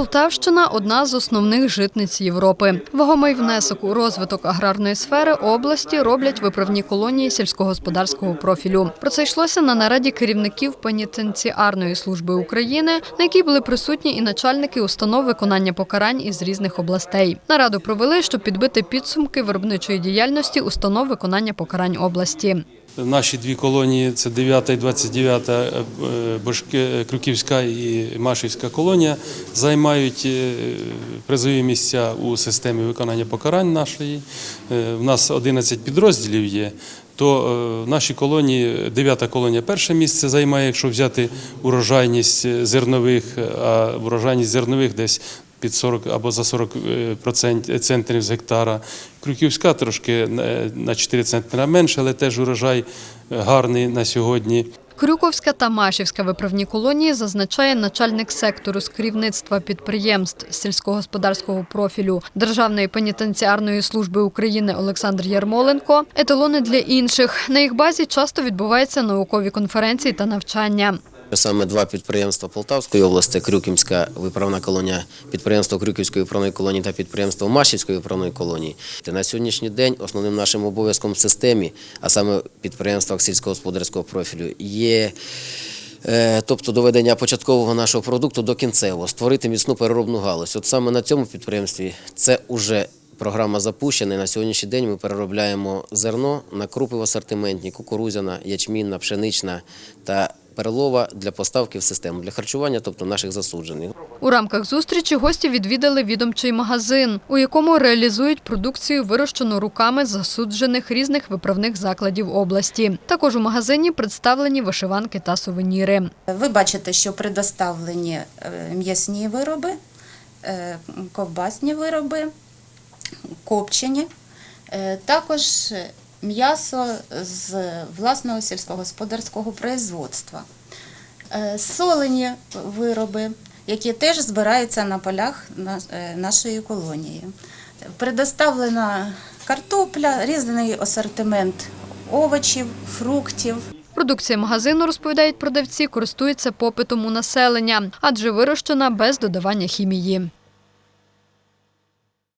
Полтавщина одна з основних житниць Європи. Вагомий внесок у розвиток аграрної сфери області роблять виправні колонії сільськогосподарського профілю. Про це йшлося на нараді керівників пенітенціарної служби України, на якій були присутні і начальники установ виконання покарань із різних областей. Нараду провели, щоб підбити підсумки виробничої діяльності установ виконання покарань області. Наші дві колонії це 9 і 29 е, Бошки- Крюківська і Машівська колонія займають е, призові місця у системі виконання покарань нашої. Е, В нас 11 підрозділів є. То е, в нашій колонії, 9 колонія перше місце займає, якщо взяти урожайність е, зернових, а урожайність зернових десь під 40 або за 40 е, процент- центнерів з гектара. Крюківська трошки е, на 4 центнера менше, але теж урожай е, гарний на сьогодні. Крюковська та Машівська виправні колонії зазначає начальник сектору з керівництва підприємств сільськогосподарського профілю Державної пенітенціарної служби України Олександр Ярмоленко. Еталони для інших. На їх базі часто відбуваються наукові конференції та навчання. Саме два підприємства Полтавської області, Крюківська виправна колонія, підприємство Крюківської виправної колонії та підприємство Машівської виправної колонії. Та На сьогоднішній день основним нашим обов'язком в системі, а саме підприємствах сільськогосподарського профілю, є е, тобто доведення початкового нашого продукту до кінцевого, створити міцну переробну галузь. От саме на цьому підприємстві це вже Програма запущена. і На сьогоднішній день ми переробляємо зерно на крупи в асортименті, кукурузяна, ячмінна, пшенична та перлова для поставки в систему для харчування, тобто наших засуджених. У рамках зустрічі гості відвідали відомчий магазин, у якому реалізують продукцію, вирощену руками засуджених різних виправних закладів області. Також у магазині представлені вишиванки та сувеніри. Ви бачите, що предоставлені е, м'ясні вироби, е, ковбасні вироби, копчені, е, також м'ясо з власного сільськогосподарського производства, е, солені вироби, які теж збираються на полях е, нашої колонії. Предоставлена картопля, різний асортимент овочів, фруктів. Продукція магазину, розповідають продавці, користується попитом у населення, адже вирощена без додавання хімії.